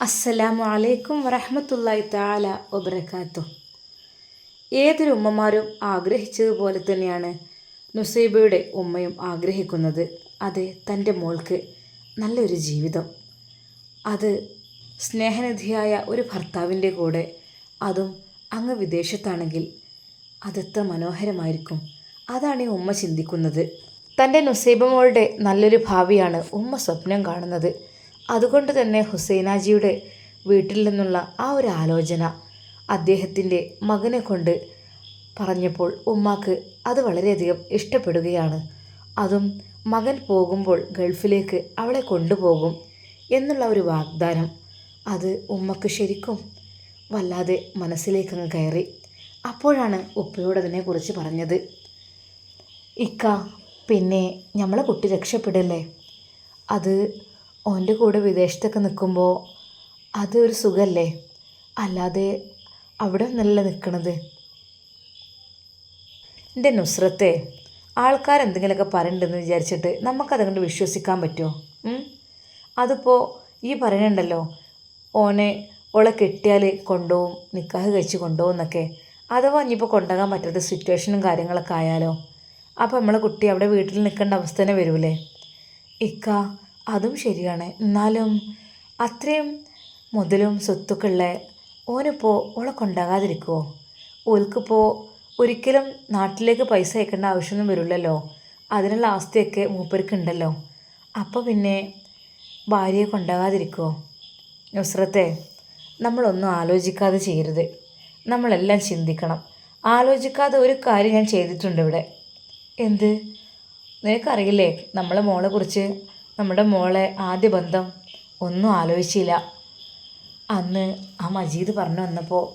അസ്സലാമു അലൈക്കും വറഹമത്തല്ലായി താല ഒബ്രക്കാത്തു ഏതൊരു ഉമ്മമാരും ആഗ്രഹിച്ചതുപോലെ തന്നെയാണ് നുസൈബയുടെ ഉമ്മയും ആഗ്രഹിക്കുന്നത്. അത് തന്റെ മോൾക്ക് നല്ലൊരു ജീവിതം. അത് സ്നേഹനിധിയായ ഒരു ഭർത്താവിന്റെ കൂടെ അതും അങ്ങ് വിദേശത്താണെങ്കിൽ അതെത്ര മനോഹരമായിരിക്കും. അതാണ് ഈ ഉമ്മ ചിന്തിക്കുന്നത്. തന്റെ നുസൈബ മോളുടെ നല്ലൊരു ഭാവിയാണ് ഉമ്മ സ്വപ്നം കാണുന്നത്. അതുകൊണ്ട് തന്നെ ഹുസൈനാജിയുടെ വീട്ടിൽ നിന്നുള്ള ആ ഒരു ആലോചന അദ്ദേഹത്തിന്റെ മകനെ കൊണ്ട് പറഞ്ഞപ്പോൾ ഉമ്മാക്ക് അത് വളരെയധികം ഇഷ്ടപ്പെടുകയാണ്. അതും മകൻ പോകുമ്പോൾ ഗൾഫിലേക്ക് അവളെ കൊണ്ടുപോകും എന്നുള്ള ഒരു വാഗ്ദാനം അത് ഉമ്മക്ക് ശരിക്കും വല്ലാതെ മനസ്സിലേക്കങ്ങ് കയറി. അപ്പോഴാണ് ഉപ്പയോട് അതിനെക്കുറിച്ച് പറഞ്ഞത്. ഇക്ക പിന്നെ നമ്മളെ കുട്ടി രക്ഷപ്പെടല്ലേ? അത് ഓന്റെ കൂടെ വിദേശത്തൊക്കെ നിൽക്കുമ്പോൾ അതൊരു സുഖമല്ലേ അല്ലാതെ അവിടെ ഒന്നല്ല നിൽക്കണത്. എന്റെ നുസ്രത്തെ ആൾക്കാരെന്തെങ്കിലുമൊക്കെ പറയണ്ടെന്ന് വിചാരിച്ചിട്ട് നമുക്കതുകൊണ്ട് വിശ്വസിക്കാൻ പറ്റുമോ? അതിപ്പോൾ ഈ പറയണുണ്ടല്ലോ ഓനെ ഓളെ കെട്ടിയാൽ കൊണ്ടുപോകും നിക്കാഹ് കഴിച്ച് കൊണ്ടുപോകും എന്നൊക്കെ അഥവാ ഇനിയിപ്പോൾ കൊണ്ടുപോകാൻ പറ്റാത്ത സിറ്റുവേഷനും കാര്യങ്ങളൊക്കെ ആയാലോ? അപ്പോൾ നമ്മളെ കുട്ടി അവിടെ വീട്ടിൽ നിൽക്കേണ്ട അവസ്ഥ തന്നെ വരൂലേ? ഇക്ക അതും ശരിയാണ്. എന്നാലും അത്രയും മുതലും സ്വത്തുക്കളിലെ ഓനിപ്പോൾ ഓളെ കൊണ്ടാകാതിരിക്കുമോ ഓൽക്കിപ്പോൾ ഒരിക്കലും നാട്ടിലേക്ക് പൈസ അയക്കേണ്ട ആവശ്യമൊന്നും വരില്ലല്ലോ. അതിനുള്ള ആസ്തിയൊക്കെ മൂപ്പർക്ക് ഉണ്ടല്ലോ അപ്പോൾ പിന്നെ ഭാര്യയെ കൊണ്ടാകാതിരിക്കുമോ നുസ്രത്തെ നമ്മളൊന്നും ആലോചിക്കാതെ ചെയ്യരുത്. നമ്മളെല്ലാം ചിന്തിക്കണം. ആലോചിക്കാതെ ഒരു കാര്യം ഞാൻ ചെയ്തിട്ടുണ്ട് ഇവിടെ. എന്ത്? നിനക്കറിയില്ലേ നമ്മളെ മോളെ കുറിച്ച് നമ്മുടെ മോളെ ആദ്യ ബന്ധം ഒന്നും ആലോചിച്ചില്ല. അന്ന് ആ മജീദ് പറഞ്ഞു വന്നപ്പോൾ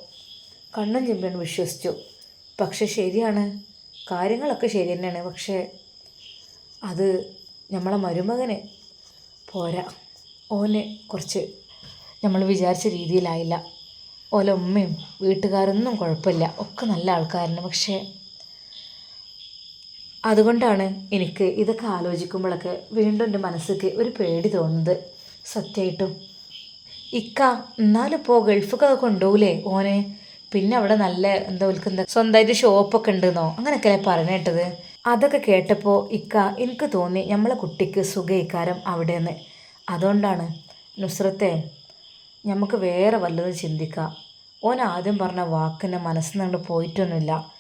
കണ്ണും ചെമ്പിയാണ് വിശ്വസിച്ചു. പക്ഷെ ശരിയാണ് കാര്യങ്ങളൊക്കെ ശരി തന്നെയാണ്. പക്ഷേ അത് നമ്മളെ മരുമകന് പോരാ. ഓന് കുറച്ച് നമ്മൾ വിചാരിച്ച രീതിയിലായില്ല. ഓല ഉമ്മയും വീട്ടുകാരൊന്നും കുഴപ്പമില്ല. ഒക്കെ നല്ല ആൾക്കാരാണ്. പക്ഷേ അതുകൊണ്ടാണ് എനിക്ക് ഇതൊക്കെ ആലോചിക്കുമ്പോഴൊക്കെ വീണ്ടും എന്റെ മനസ്സിക്ക് ഒരു പേടി തോന്നുന്നത്. സത്യമായിട്ടും. ഇക്ക എന്നാലിപ്പോൾ ഗൾഫൊക്കെ കൊണ്ടുപോകില്ലേ ഓനെ? പിന്നെ അവിടെ നല്ല എന്താ വിൽക്കുന്ന സ്വന്തമായിട്ട് ഷോപ്പൊക്കെ ഉണ്ടെന്നോ? അങ്ങനെയൊക്കെയല്ലേ പറഞ്ഞു കേട്ടത്. അതൊക്കെ കേട്ടപ്പോൾ ഇക്ക എനിക്ക് തോന്നി നമ്മളെ കുട്ടിക്ക് സുഖയിക്കാരം അവിടെയെന്ന്. അതുകൊണ്ടാണ് നുസ്രത്തെ നമുക്ക് വേറെ വല്ലതും ചിന്തിക്കാം. ഓൻ ആദ്യം പറഞ്ഞ വാക്കിന്റെ മനസ്സിൽ നിന്ന് പോയിട്ടൊന്നുമില്ല.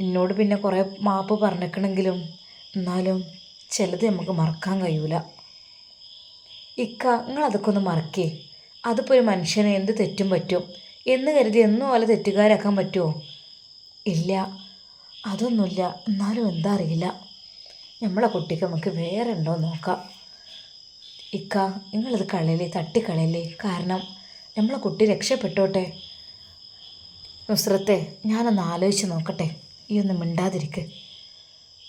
എന്നോട് പിന്നെ കുറേ മാപ്പ് പറഞ്ഞേക്കണമെങ്കിലും എന്നാലും ചിലത് നമുക്ക് മറക്കാൻ കഴിയൂല. ഇക്ക നിങ്ങൾ അതൊക്കെ ഒന്ന് മറക്കേ. അതിപ്പോൾ ഒരു മനുഷ്യനെ എന്ത് തെറ്റും പറ്റും? എന്ന് കരുതി എന്നും പോലെ തെറ്റുകാരാക്കാൻ പറ്റുമോ ഇല്ല അതൊന്നുമില്ല. എന്നാലും എന്താ അറിയില്ല. നമ്മളെ കുട്ടിക്ക് നമുക്ക് വേറെ ഉണ്ടോ നോക്കാം. ഇക്ക നിങ്ങളിത് കളയല്ലേ തട്ടിക്കളയല്ലേ? കാരണം നമ്മളെ കുട്ടി രക്ഷപ്പെട്ടോട്ടെ? നുസ്രത്തെ ഞാനൊന്ന് ആലോചിച്ച് നോക്കട്ടെ. ഈ ഒന്ന് മിണ്ടാതിരിക്ക്.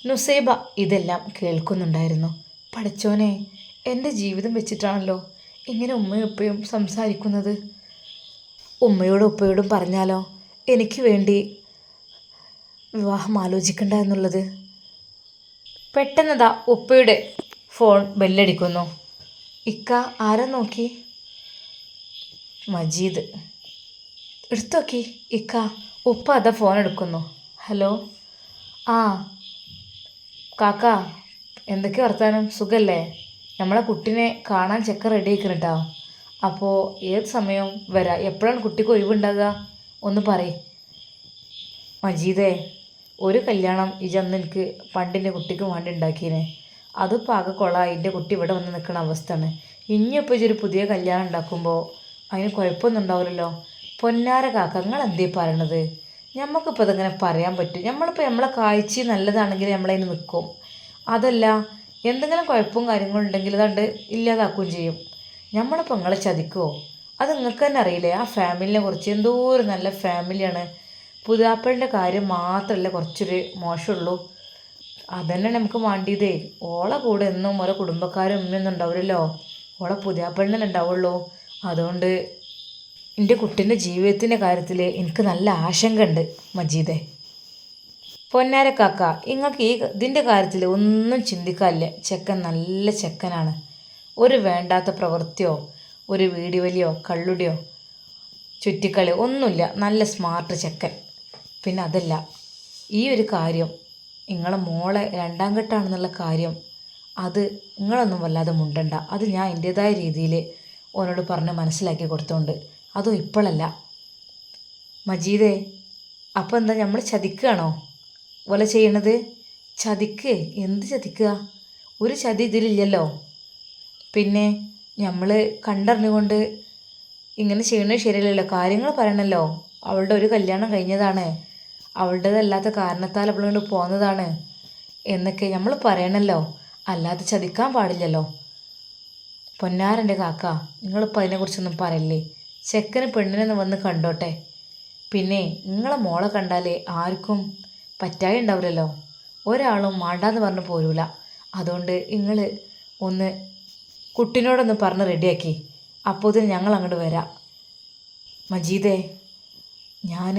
നുസൈബ ഇതെല്ലാം കേൾക്കുന്നുണ്ടായിരുന്നു. പഠിച്ചോനെ എന്റെ ജീവിതം വെച്ചിട്ടാണല്ലോ ഇങ്ങനെ ഉമ്മയും ഉപ്പയും സംസാരിക്കുന്നത്. ഉമ്മയോടും ഉപ്പയോടും പറഞ്ഞാലോ എനിക്ക് വേണ്ടി വിവാഹം ആലോചിക്കണ്ട എന്നുള്ളത്? പെട്ടെന്നതാ ഉപ്പയുടെ ഫോൺ ബെല്ലടിക്കുന്നു. ഇക്ക ആരാ നോക്കി? മജീദ്. എടുത്തോക്കി ഇക്ക ഉപ്പ അതാ ഫോൺ എടുക്കുന്നു. ഹലോ? ആ. കാക്ക എന്തൊക്കെ വർത്താനം? സുഖല്ലേ? നമ്മളെ കുട്ടീനെ കാണാൻ ചെക്ക റെഡി കേട്ടോ അപ്പോൾ ഏത് സമയവും വരാം? എപ്പോഴാണ് കുട്ടിക്ക് ഒഴിവുണ്ടാകുക ഒന്ന് പറയ്. മജീദേ ഒരു കല്യാണം ഇജന്ന് എനിക്ക് പണ്ടിന്റെ കുട്ടിക്ക് വേണ്ടി ഉണ്ടാക്കിയേനെ. അതിപ്പോൾ ആകെ കൊള്ളാം എന്റെ കുട്ടി ഇവിടെ വന്ന് നിൽക്കുന്ന അവസ്ഥയാണ്. ഇനിയിപ്പോൾ ഒരു പുതിയ കല്യാണം ഉണ്ടാക്കുമ്പോൾ അതിന് കുഴപ്പമൊന്നും ഉണ്ടാവില്ലല്ലോ. പൊന്നാര കാക്ക നിങ്ങൾ എന്തേ പറയണത്? ഞമ്മക്കിപ്പോൾ ഇതങ്ങനെ പറയാൻ പറ്റും. നമ്മളിപ്പോൾ നമ്മളെ കാഴ്ച നല്ലതാണെങ്കിൽ നമ്മളതിന് നിൽക്കും അതല്ല എന്തെങ്കിലും കുഴപ്പവും കാര്യങ്ങളും ഉണ്ടെങ്കിൽ അതുകൊണ്ട് ഇല്ലാതാക്കുകയും ചെയ്യും. നമ്മളിപ്പോൾ നിങ്ങളെ ചതിക്കുമോ അത് നിങ്ങൾക്ക് തന്നെ അറിയില്ലേ? ആ ഫാമിലിനെ കുറിച്ച് എന്തോ ഒരു നല്ല ഫാമിലിയാണ്. പുതിയാപ്പളിന്റെ കാര്യം മാത്രമല്ല കുറച്ചൊരു മോശമുള്ളൂ. അതന്നെ നമുക്ക് വേണ്ടിയതേ ഓളെ കൂടെ എന്നും ഓരോ കുടുംബക്കാരും ഉമ്മയൊന്നും ഉണ്ടാവില്ലല്ലോ ഓളെ പുതിയാപ്പളിനെ ഉണ്ടാവുള്ളൂ. അതുകൊണ്ട് എന്റെ കുട്ടീന്റെ ജീവിതത്തിന്റെ കാര്യത്തിൽ എനിക്ക് നല്ല ആശങ്ക ഉണ്ട് മജീദേ. പൊന്നാര കാക്ക നിങ്ങൾക്ക് ഈ ഇതിന്റെ കാര്യത്തിൽ ഒന്നും ചിന്തിക്കാനില്ല. ചെക്കൻ നല്ല ചെക്കനാണ്. ഒരു വേണ്ടാത്ത പ്രവൃത്തിയോ ഒരു വീടിവലിയോ കള്ളുടിയോ ചുറ്റിക്കളി ഒന്നുമില്ല. നല്ല സ്മാർട്ട് ചെക്കൻ. പിന്നെ അതല്ല ഈ ഒരു കാര്യം നിങ്ങളെ മോളെ രണ്ടാം ഘട്ടമാണെന്നുള്ള കാര്യം അത് നിങ്ങളൊന്നും വല്ലാതെ മുണ്ടണ്ട. അത് ഞാൻ എന്റേതായ രീതിയിൽ ഓനോട് പറഞ്ഞ് മനസ്സിലാക്കി കൊടുത്തോണ്ട്. അതും ഇപ്പോഴല്ല? മജീദേ അപ്പോൾ എന്താ നമ്മൾ ചതിക്കുകയാണോ? പോലെ ചെയ്യണത്? ചതിക്ക്? എന്ത് ചതിക്കുക? ഒരു ചതി ഇതിലില്ലല്ലോ. പിന്നെ നമ്മൾ കണ്ടറിഞ്ഞുകൊണ്ട് ഇങ്ങനെ ചെയ്യണത് ശരിയല്ലല്ലോ. കാര്യങ്ങൾ പറയണല്ലോ. അവളുടെ ഒരു കല്യാണം കഴിഞ്ഞതാണ്. അവളുടേതല്ലാത്ത കാരണത്താൽ അവളുകൊണ്ട് പോകുന്നതാണ് എന്നൊക്കെ നമ്മൾ പറയണല്ലോ. അല്ലാതെ ചതിക്കാൻ പാടില്ലല്ലോ. പൊന്നാരന്റെ കാക്ക നിങ്ങളിപ്പോൾ അതിനെക്കുറിച്ചൊന്നും പറയല്ലേ? ചെക്കന് പെണ്ണിനെ വന്ന് കണ്ടോട്ടെ. പിന്നെ നിങ്ങളെ മോളെ കണ്ടാലേ ആർക്കും പറ്റായി ഉണ്ടാവില്ലല്ലോ ഒരാളും മാണ്ടാന്ന് പറഞ്ഞ് പോരൂല. അതുകൊണ്ട് നിങ്ങൾ ഒന്ന് കുട്ടിനോടൊന്ന് പറഞ്ഞ് റെഡിയാക്കി. അപ്പോഴത്തേന് ഞങ്ങൾ അങ്ങോട്ട് വരാം. മജീദേ ഞാൻ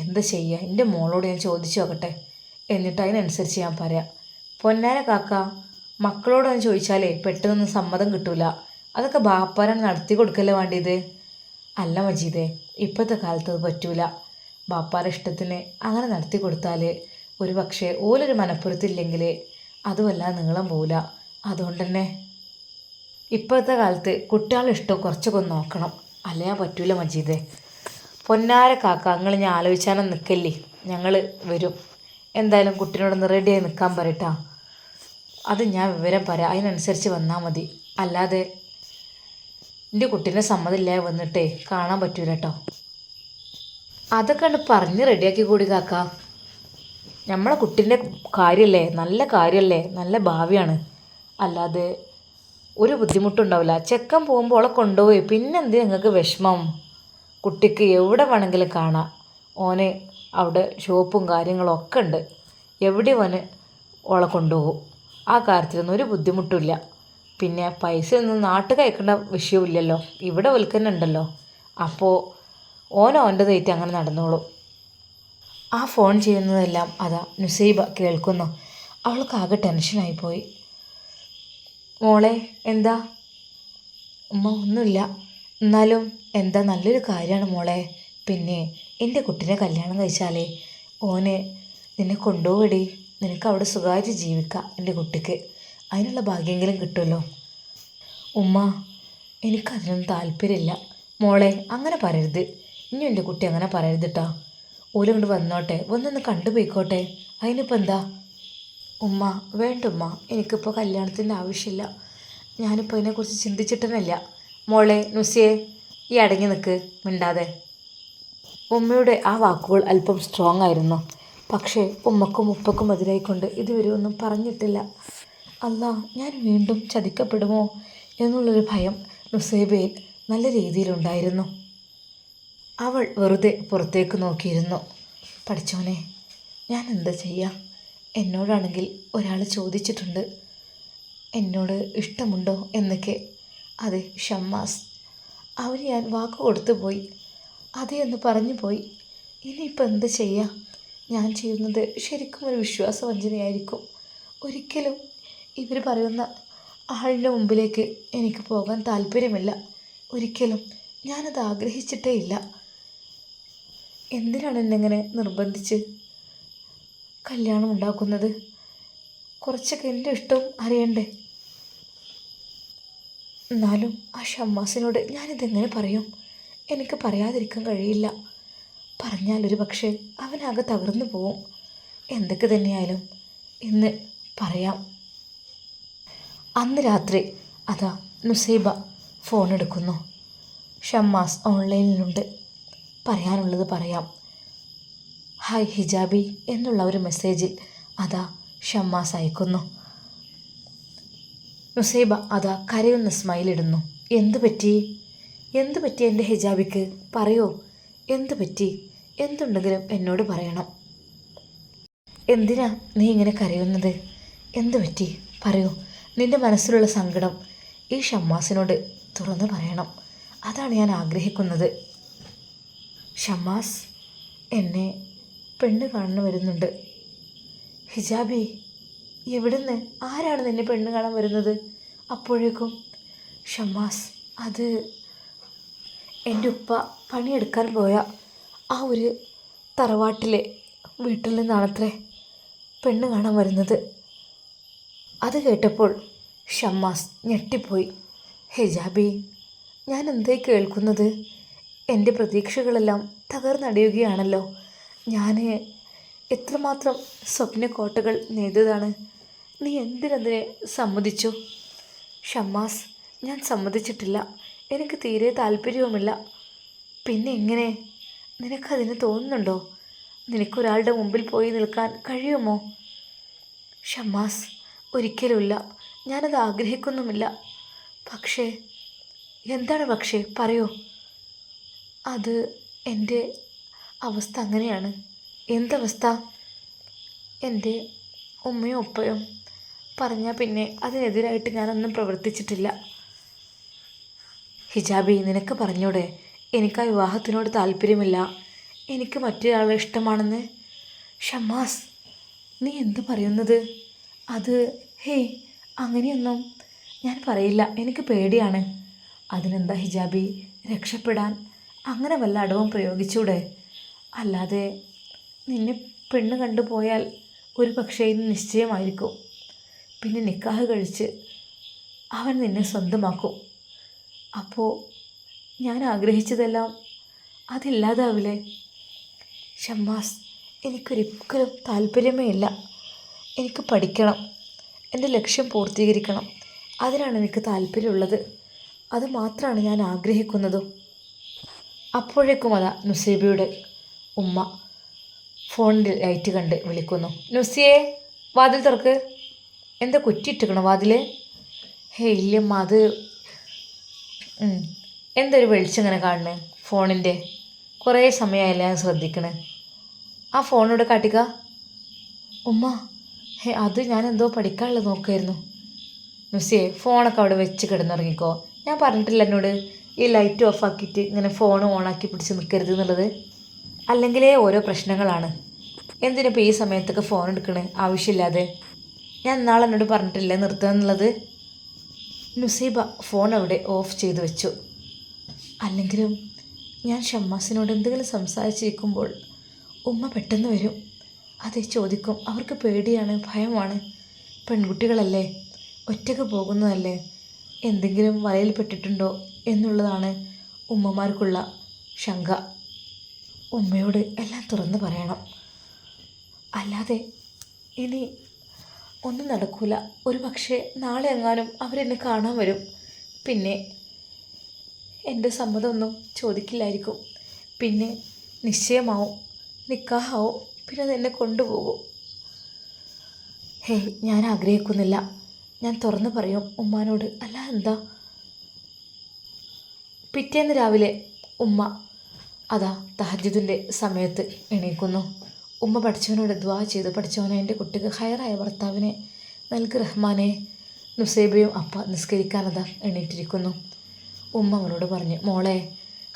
എന്താ ചെയ്യുക എന്റെ മോളോട് ഞാൻ ചോദിച്ചു നോക്കട്ടെ. എന്നിട്ട് അതിനനുസരിച്ച് ഞാൻ പറയാം. പൊന്നാര കാക്ക മക്കളോടൊന്ന് ചോദിച്ചാലേ പെട്ടെന്നൊന്നും സമ്മതം കിട്ടൂല. അതൊക്കെ ബാപ്പാരാണ് നടത്തി കൊടുക്കല്ലേ വേണ്ടിയത്? അല്ല മജീദേ ഇപ്പോഴത്തെ കാലത്ത് അത് പറ്റൂല. ബാപ്പാർ ഇഷ്ടത്തിന് അങ്ങനെ നടത്തി കൊടുത്താൽ ഒരു പക്ഷേ ഓലൊരു മനപ്പുറത്തില്ലെങ്കിൽ അതുമല്ല നീളം പോവില്ല അതുകൊണ്ട് തന്നെ ഇപ്പോഴത്തെ കാലത്ത് കുട്ടികളുടെ ഇഷ്ടം കുറച്ചൊക്കെ നോക്കണം. അല്ലേ പറ്റൂല മജീദേ? പൊന്നാര കാക്ക നിങ്ങൾ ഞാൻ ആലോചിച്ചാലും നിൽക്കല്ലേ ഞങ്ങൾ വരും. എന്തായാലും കുട്ടീനോടൊന്ന് റെഡിയായി നിൽക്കാൻ പറയട്ടാ. അത് ഞാൻ വിവരം പറയാം. അതിനനുസരിച്ച് വന്നാൽ മതി. അല്ലാതെ എന്റെ കുട്ടീനെ സമ്മതമില്ലാതെ വന്നിട്ടേ കാണാൻ പറ്റൂല കേട്ടോ അതൊക്കെ കണ്ട് പറഞ്ഞ് റെഡിയാക്കി കൂടി കാക്ക. നമ്മളെ കുട്ടീന്റെ കാര്യമല്ലേ നല്ല കാര്യമല്ലേ നല്ല ഭാവിയാണ്. അല്ലാതെ ഒരു ബുദ്ധിമുട്ടുണ്ടാവില്ല ചെക്കൻ പോകുമ്പോൾ അവളെ കൊണ്ടുപോയി. പിന്നെ എന്തിനാ നിങ്ങൾക്ക് വിഷമം? കുട്ടിക്ക് എവിടെ വേണമെങ്കിലും കാണാം. ഓന് അവിടെ ഷോപ്പും കാര്യങ്ങളും ഒക്കെ ഉണ്ട്. എവിടെ ഓന് ഓളെ കൊണ്ടുപോകും? ആ കാര്യത്തിലൊന്നും ഒരു ബുദ്ധിമുട്ടില്ല പിന്നെ പൈസ ഒന്നും കഴിക്കേണ്ട വിഷയമില്ലല്ലോ ഇവിടെ വിൽക്കുന്ന ഉണ്ടല്ലോ അപ്പോൾ ഓൻ തേറ്റ് അങ്ങനെ നടന്നോളൂ. ആ ഫോൺ ചെയ്യുന്നതെല്ലാം അതാ നുസൈബ കേൾക്കുന്നു. അവൾക്ക് ആകെ ടെൻഷനായി പോയി. മോളെ എന്താ? ഉമ്മ ഒന്നുമില്ല. എന്നാലും എന്താ നല്ലൊരു കാര്യമാണ് മോളെ. പിന്നെ എന്റെ കുട്ടീനെ കല്യാണം കഴിച്ചാലേ ഓന് നിന്നെ കൊണ്ടുപോകടി നിനക്ക് അവിടെ സുഖമായിട്ട് ജീവിക്കാം എന്റെ കുട്ടിക്ക്. അതിനുള്ള ഭാഗ്യമെങ്കിലും കിട്ടുമല്ലോ. ഉമ്മ എനിക്കതിനൊന്നും താല്പര്യമില്ല. മോളെ അങ്ങനെ പറയരുത്. ഇനി എന്റെ കുട്ടി അങ്ങനെ പറയരുത് കേട്ടോ ഓലും കൊണ്ട് വന്നോട്ടെ. വന്നൊന്ന് കണ്ടുപോയിക്കോട്ടെ. അതിനിപ്പോൾ എന്താ? ഉമ്മ വേണ്ട ഉമ്മ. എനിക്കിപ്പോൾ കല്യാണത്തിന്റെ ആവശ്യമില്ല. ഞാനിപ്പോൾ അതിനെക്കുറിച്ച് ചിന്തിച്ചിട്ടനല്ല മോളെ നുസിയെ ഈ അടങ്ങി നിൽക്ക് മിണ്ടാതെ. ഉമ്മയുടെ ആ വാക്കുകൾ അല്പം സ്ട്രോങ് ആയിരുന്നു. പക്ഷേ ഉമ്മക്കും ഉപ്പക്കും എതിരായിക്കൊണ്ട് ഇതുവരെ ഒന്നും പറഞ്ഞിട്ടില്ല. അല്ല ഞാൻ വീണ്ടും ചതിക്കപ്പെടുമോ എന്നുള്ളൊരു ഭയം നുസൈബയിൽ നല്ല രീതിയിലുണ്ടായിരുന്നു. അവൾ വെറുതെ പുറത്തേക്ക് നോക്കിയിരുന്നു. പഠിച്ചോനെ ഞാൻ എന്താ ചെയ്യാം? എന്നോടാണെങ്കിൽ ഒരാൾ ചോദിച്ചിട്ടുണ്ട്. എന്നോട് ഇഷ്ടമുണ്ടോ എന്നൊക്കെ. അതെ ഷമ്മാസ്. അവന് ഞാൻ വാക്ക് കൊടുത്തു പോയി. അതെ എന്ന് പറഞ്ഞു പോയി. ഇനിയിപ്പോൾ എന്ത് ചെയ്യാം? ഞാൻ ചെയ്യുന്നത് ശരിക്കും ഒരു വിശ്വാസവഞ്ചനയായിരിക്കും. ഒരിക്കലും ഇവർ പറയുന്ന ആളിന്റെ മുമ്പിലേക്ക് എനിക്ക് പോകാൻ താല്പര്യമില്ല. ഒരിക്കലും ഞാനത് ആഗ്രഹിച്ചിട്ടേ ഇല്ല എന്തിനാണ് എന്നെങ്ങനെ നിർബന്ധിച്ച് കല്യാണം ഉണ്ടാക്കുന്നത് കുറച്ചൊക്കെ എന്റെ ഇഷ്ടവും അറിയണ്ടേ? എന്നാലും ആ ഷമ്മാസിനോട് ഞാനിതെങ്ങനെ പറയും? എനിക്ക് പറയാതിരിക്കാൻ കഴിയില്ല. പറഞ്ഞാൽ ഒരു പക്ഷേ അവനാകെ തകർന്നു പോവും. എന്തൊക്കെ തന്നെയായാലും ഇന്ന് പറയാം. അന്ന് രാത്രി അതാ നുസൈബ ഫോൺ എടുക്കുന്നു. ഷമ്മാസ് ഓൺലൈനിലുണ്ട്. പറയാനുള്ളത് പറയാം. ഹായ് ഹിജാബി എന്നുള്ള ഒരു മെസ്സേജിൽ അതാ ഷമ്മാസ് അയക്കുന്നു. നുസൈബ അതാ കരയുന്ന സ്മൈലിടുന്നു എന്തു പറ്റി? എന്തു പറ്റി എന്റെ ഹിജാബിക്ക്? പറയോ? എന്തു പറ്റി? എന്തുണ്ടെങ്കിലും എന്നോട് പറയണം. എന്തിനാ നീ ഇങ്ങനെ കരയുന്നത്? എന്തു പറ്റി? പറയൂ. നിന്റെ മനസ്സിലുള്ള സങ്കടം ഈ ഷമ്മാസിനോട് തുറന്നു പറയണം. അതാണ് ഞാൻ ആഗ്രഹിക്കുന്നത്. ഷമ്മാസ് എന്നെ പെണ്ണ് കാണാൻ വരുന്നുണ്ട്. ഹിജാബി എവിടുന്ന്? ആരാണ് നിന്നെ പെണ്ണ് കാണാൻ വരുന്നത്? അപ്പോഴേക്കും ഷമ്മാസ് അത് എന്റെ ഉപ്പ പണിയെടുക്കാൻ പോയ ആ ഒരു തറവാട്ടിലെ വീട്ടിൽ നിന്നാണത്രേ പെണ്ണ് കാണാൻ വരുന്നത്. അത് കേട്ടപ്പോൾ ഷമ്മാസ് ഞെട്ടിപ്പോയി. ഹെജാബി ഞാൻ എന്തേ കേൾക്കുന്നത്? എന്റെ പ്രതീക്ഷകളെല്ലാം തകർന്നടിയുകയാണല്ലോ. ഞാൻ എത്രമാത്രം സ്വപ്നക്കോട്ടകൾ നെയ്തതാണ്. നീ എന്തിനതിനെ സമ്മതിച്ചു? ഷമ്മാസ് ഞാൻ സമ്മതിച്ചിട്ടില്ല. എനിക്ക് തീരെ താല്പര്യവുമില്ല. പിന്നെ എങ്ങനെ? നിനക്കതിന് തോന്നുന്നുണ്ടോ? നിനക്കൊരാളുടെ മുമ്പിൽ പോയി നിൽക്കാൻ കഴിയുമോ? ഷമ്മാസ് ഒരിക്കലുമില്ല. ഞാനത് ആഗ്രഹിക്കുന്നുമില്ല. പക്ഷേ എന്താണ് പക്ഷേ? പറയൂ. അത് എന്റെ അവസ്ഥ അങ്ങനെയാണ്. എന്തവസ്ഥ? എന്റെ ഉമ്മയും ഉപ്പയും പറഞ്ഞാൽ പിന്നെ അതിനെതിരായിട്ട് ഞാനൊന്നും പ്രവർത്തിച്ചിട്ടില്ല. ഹിജാബി നിനക്ക് പറഞ്ഞൂടെ? എനിക്ക് ആ വിവാഹത്തിനോട് താല്പര്യമില്ല. എനിക്ക് മറ്റൊരാളെ ഇഷ്ടമാണെന്ന്? ഷമാസ് നീ എന്ത് പറയുന്നത്? അത് ഹേയ് അങ്ങനെയൊന്നും ഞാൻ പറയില്ല. എനിക്ക് പേടിയാണ്. അതിനെന്താ ഹിജാബി? രക്ഷപ്പെടാൻ അങ്ങനെ വല്ല അടവും പ്രയോഗിച്ചൂടെ? അല്ലാതെ നിന്നെ പെണ്ണ് കണ്ടുപോയാൽ ഒരു പക്ഷേ ഇന്ന് നിശ്ചയമായിരിക്കും. പിന്നെ നിക്കാഹ് കഴിച്ച് അവൻ നിന്നെ സ്വന്തമാക്കും. അപ്പോൾ ഞാൻ ആഗ്രഹിച്ചതെല്ലാം അതില്ലാതാവില്ലേ? ഷമ്മാസ് എനിക്കൊരിക്കലും താല്പര്യമേ ഇല്ല. എനിക്ക് പഠിക്കണം. എന്റെ ലക്ഷ്യം പൂർത്തീകരിക്കണം. അതിനാണ് എനിക്ക് താല്പര്യമുള്ളത്. അത് മാത്രമാണ് ഞാൻ ആഗ്രഹിക്കുന്നതും. അപ്പോഴേക്കും അതാ നുസൈബയുടെ ഉമ്മ ഫോണിൽ ലൈറ്റ് കണ്ട് വിളിക്കുന്നു. നുസിയെ വാതിൽ തുറക്ക്. എന്താ കുറ്റിയിട്ടിക്കണോ വാതിൽ ഹേ ഇല്ലമ്മ അത് എന്തൊരു വെളിച്ചം ഇങ്ങനെ കാണണേ ഫോണിന്റെ? കുറേ സമയമായില്ല ഞാൻ ശ്രദ്ധിക്കണേ. ആ ഫോണിവിടെ കാട്ടിക്ക. ഉമ്മ ഹേ അത് ഞാൻ എന്തോ പഠിക്കാനുള്ളത് നോക്കുമായിരുന്നു നുസിയെ ഫോണൊക്കെ അവിടെ വെച്ച് കിടന്നുറങ്ങിക്കോ. ഞാൻ പറഞ്ഞിട്ടില്ല എന്നോട് ഈ ലൈറ്റ് ഓഫ് ആക്കിയിട്ട് ഇങ്ങനെ ഫോൺ ഓണാക്കി പിടിച്ച് നിൽക്കരുത് എന്നുള്ളത്. അല്ലെങ്കിലേ ഓരോ പ്രശ്നങ്ങളാണ്. എന്തിനിപ്പോൾ ഈ സമയത്തൊക്കെ ഫോൺ എടുക്കണേ? ആവശ്യമില്ലാതെ. ഞാൻ നാളെ എന്നോട് പറഞ്ഞിട്ടില്ല നിർത്തുക എന്നുള്ളത്? നുസീബ ഫോൺ അവിടെ ഓഫ് ചെയ്ത് വെച്ചു. അല്ലെങ്കിലും ഞാൻ ഷമ്മാസിനോട് എന്തെങ്കിലും സംസാരിച്ചിരിക്കുമ്പോൾ ഉമ്മ പെട്ടെന്ന് വരും. അതെ ചോദിക്കും. അവർക്ക് പേടിയാണ് ഭയമാണ്. പെൺകുട്ടികളല്ലേ ഒറ്റയ്ക്ക് പോകുന്നതല്ലേ എന്തെങ്കിലും വലയിൽ പെട്ടിട്ടുണ്ടോ എന്നുള്ളതാണ് ഉമ്മമാർക്കുള്ള ശങ്ക. ഉമ്മയോട് എല്ലാം തുറന്ന് പറയണം. അല്ലാതെ ഇനി ഒന്നും നടക്കൂല. ഒരു പക്ഷേ നാളെ എങ്ങാനും അവരെന്നെ കാണാൻ വരും. പിന്നെ എന്റെ സമ്മതമൊന്നും ചോദിക്കില്ലായിരിക്കും. പിന്നെ നിശ്ചയമാവും നിക്കാഹാവും. പിന്നെ അതെന്നെ കൊണ്ടുപോകും. ഹേയ് ഞാൻ ആഗ്രഹിക്കുന്നില്ല. ഞാൻ തുറന്നു പറയും ഉമ്മാനോട് അല്ല എന്താ? പിറ്റേന്ന് രാവിലെ ഉമ്മ അതാ തഹജുദിന്റെ സമയത്ത് എണീക്കുന്നു. ഉമ്മ പഠിച്ചവനോട് ദ്വാ ചെയ്ത്. പഠിച്ചവനെ എന്റെ കുട്ടിക്ക് ഹയറായ ഭർത്താവിനെ നൽകി റഹ്മാനെ നുസൈബയും അപ്പ നിസ്കരിക്കാനതാ എണീറ്റിരിക്കുന്നു. ഉമ്മ അവനോട് പറഞ്ഞു മോളെ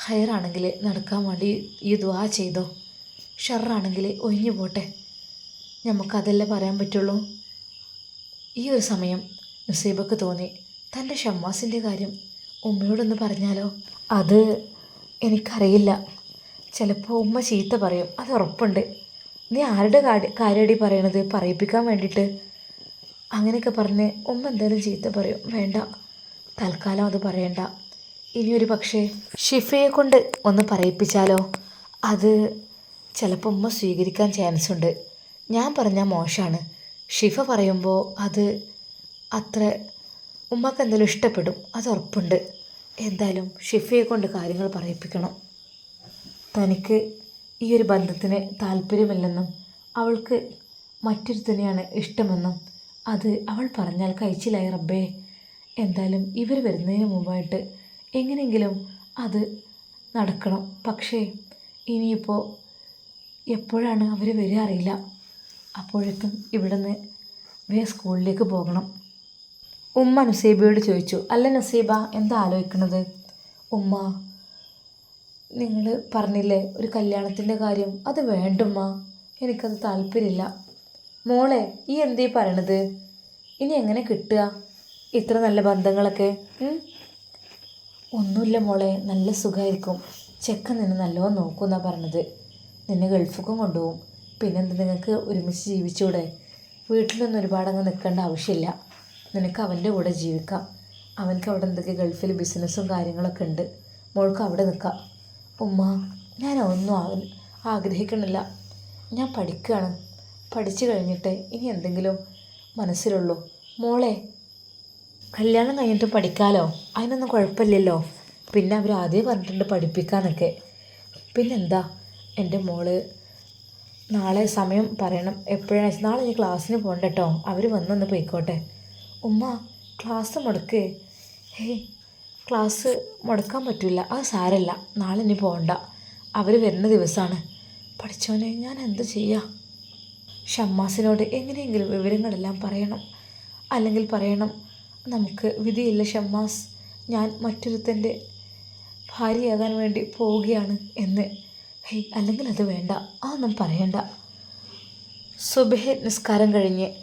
ഹയറാണെങ്കിൽ നടക്കാൻ വേണ്ടി ഈ ദ്വാ ചെയ്തോ. ഷറാണെങ്കിൽ ഒഴിഞ്ഞു പോട്ടെ. നമുക്കതല്ലേ പറയാൻ പറ്റുള്ളൂ? ഈ ഒരു സമയം നുസൈബക്ക് തോന്നി. തന്റെ ഷമ്മാസിന്റെ കാര്യം ഉമ്മയോടൊന്ന് പറഞ്ഞാലോ? അത് എനിക്കറിയില്ല. ചിലപ്പോൾ ഉമ്മ ചീത്ത പറയും. അത് ഉറപ്പുണ്ട്. നീ ആരുടെ കാര്യം കാര്യടി പറയണത് പറയിപ്പിക്കാൻ വേണ്ടിയിട്ട്? അങ്ങനെയൊക്കെ പറഞ്ഞ് ഉമ്മ എന്തായാലും ചീത്ത പറയും. വേണ്ട. തൽക്കാലം അത് പറയണ്ട. ഇനിയൊരു പക്ഷേ ഷിഫയെ കൊണ്ട് ഒന്ന് പറയിപ്പിച്ചാലോ? അത് ചിലപ്പോൾ ഉമ്മ സ്വീകരിക്കാൻ ചാൻസ് ഉണ്ട്. ഞാൻ പറഞ്ഞാൽ മോശമാണ് ഷിഫ പറയുമ്പോൾ അത് അത്ര ഉമ്മക്ക് എന്തായാലും ഇഷ്ടപ്പെടും അത് ഉറപ്പുണ്ട്. എന്തായാലും ഷിഫയെ കൊണ്ട് കാര്യങ്ങൾ പറയിപ്പിക്കണം. തനിക്ക് ഈ ഒരു ബന്ധത്തിന് താല്പര്യമില്ലെന്നും അവൾക്ക് മറ്റൊരുത്തനെയാണ് ഇഷ്ടമെന്നും അത് അവൾ പറഞ്ഞാൽ കഴിച്ചില്ലായി റബ്ബേ. എന്തായാലും ഇവർ വരുന്നതിന് മുമ്പായിട്ട് എങ്ങനെയെങ്കിലും അത് നടക്കണം. പക്ഷേ ഇനിയിപ്പോൾ എപ്പോഴാണ് അവർ വരിക അറിയില്ല. അപ്പോഴേക്കും ഇവിടുന്ന് വേ സ്കൂളിലേക്ക് പോകണം. ഉമ്മ നസീബയോട് ചോദിച്ചു അല്ല നസീബ എന്താ ആലോചിക്കണത് ഉമ്മ നിങ്ങൾ പറഞ്ഞില്ലേ ഒരു കല്യാണത്തിന്റെ കാര്യം അത് വേണ്ടുമ്മ എനിക്കത് താല്പര്യമില്ല. മോളെ ഈ എന്തേ പറയണത്? ഇനി എങ്ങനെ കിട്ടുക? ഇത്ര നല്ല ബന്ധങ്ങളൊക്കെ? ഒന്നുമില്ല മോളെ നല്ല സുഖമായിരിക്കും ചെക്കൻ നിന്നെ നല്ലോണം നോക്കുമെന്നാ പറഞ്ഞത്. നിന്നെ ഗൾഫിക്കും കൊണ്ടുപോകും. പിന്നെന്ത് നിങ്ങൾക്ക് ഒരുമിച്ച് ജീവിച്ചൂടെ? വീട്ടിലൊന്നും ഒരുപാട് അങ്ങ് നിൽക്കേണ്ട ആവശ്യമില്ല. നിനക്ക് അവന്റെ കൂടെ ജീവിക്കാം. അവൻക്ക് അവിടെ എന്തൊക്കെ ഗൾഫിൽ ബിസിനസ്സും കാര്യങ്ങളൊക്കെ ഉണ്ട്. മോൾക്ക് അവിടെ നിൽക്കാം. ഉമ്മ ഞാൻ ഒന്നും ആഗ്രഹിക്കണില്ല. ഞാൻ പഠിക്കുകയാണ്. പഠിച്ചു കഴിഞ്ഞിട്ട് ഇനി എന്തെങ്കിലും മനസ്സിലുള്ളൂ. മോളെ കല്യാണം കഴിഞ്ഞിട്ട് പഠിക്കാലോ? അതിനൊന്നും കുഴപ്പമില്ലല്ലോ. പിന്നെ അവർ ആദ്യം പറഞ്ഞിട്ടുണ്ട് പഠിപ്പിക്കാന്നൊക്കെ. പിന്നെന്താ? എന്റെ മോൾ നാളെ സമയം പറയണം. എപ്പോഴാണ് നാളെ ഞാൻ ക്ലാസ്സിന് പോകണ്ട കേട്ടോ. അവർ വന്നൊന്ന് പോയിക്കോട്ടെ. ഉമ്മ ക്ലാസ് മുടക്കേ. ഹേ ക്ലാസ് മുടക്കാൻ പറ്റില്ല. അത് സാരല്ല. നാളെ ഇനി പോകണ്ട. അവർ വരുന്ന ദിവസമാണ്. പഠിച്ചോനെ ഞാൻ എന്ത് ചെയ്യാം? ഷമ്മാസിനോട് എങ്ങനെയെങ്കിലും വിവരങ്ങളെല്ലാം പറയണം. അല്ലെങ്കിൽ പറയണം നമുക്ക് വിധിയില്ല ഷമ്മാസ്. ഞാൻ മറ്റൊരുത്തന്റെ ഭാര്യയാകാൻ വേണ്ടി പോവുകയാണ് എന്ന്. ഹേയ് അല്ലെങ്കിൽ അത് വേണ്ട. അതൊന്നും പറയണ്ട. സുബഹ നിസ്കാരം കഴിഞ്ഞ്